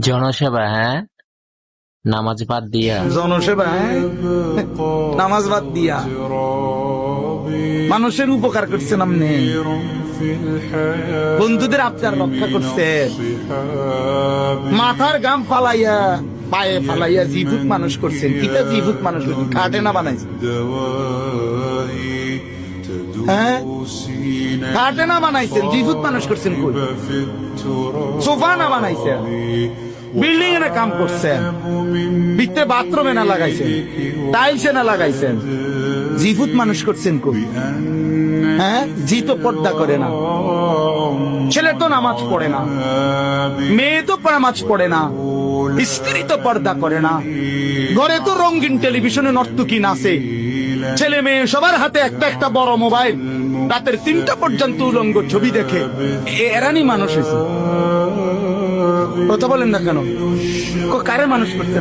জনসেবা হ্যাঁ? নামাজ বাদ দিয়া। জনসেবা হ্যাঁ? নামাজ বাদ দিয়া। মানুষের উপকার করছেন আপনি? বন্ধুদের আপনার রক্ষা করছে। মাথার গাম ফালাইয়া, পায়ে ফালাইয়া জিভুত মানুষ করছেন। কিতা জিভুত মানুষ কাটে না বানাইছেন? হ্যাঁ? কাটে না বানাইছেন জিভুত মানুষ করছেন সোফা না বানাইছেন? বিল্ডিং এ কাম করছেন। ভিতরে বাথরুমে না লাগাইছেন। টাইলসে না লাগাইছেন। জিভুত মানুষ করছেন কই? হ্যাঁ? জি তো পর্দা করে না। ছেলে তো নামাজ পড়ে না। মেয়ে তো নামাজ পড়ে না। স্ত্রী তো পর্দা করে না। ঘরে তো রঙিন টেলিভিশনে নর্তকী নাচে। ছেলে মেয়ে সবার হাতে একটা একটা বড় মোবাইল। রাতের তিনটা পর্যন্ত উলঙ্গ ছবি দেখে। এরানি মানুষ হয়েছে। কথা বলেন না কেন? কারে মানুষ করছেন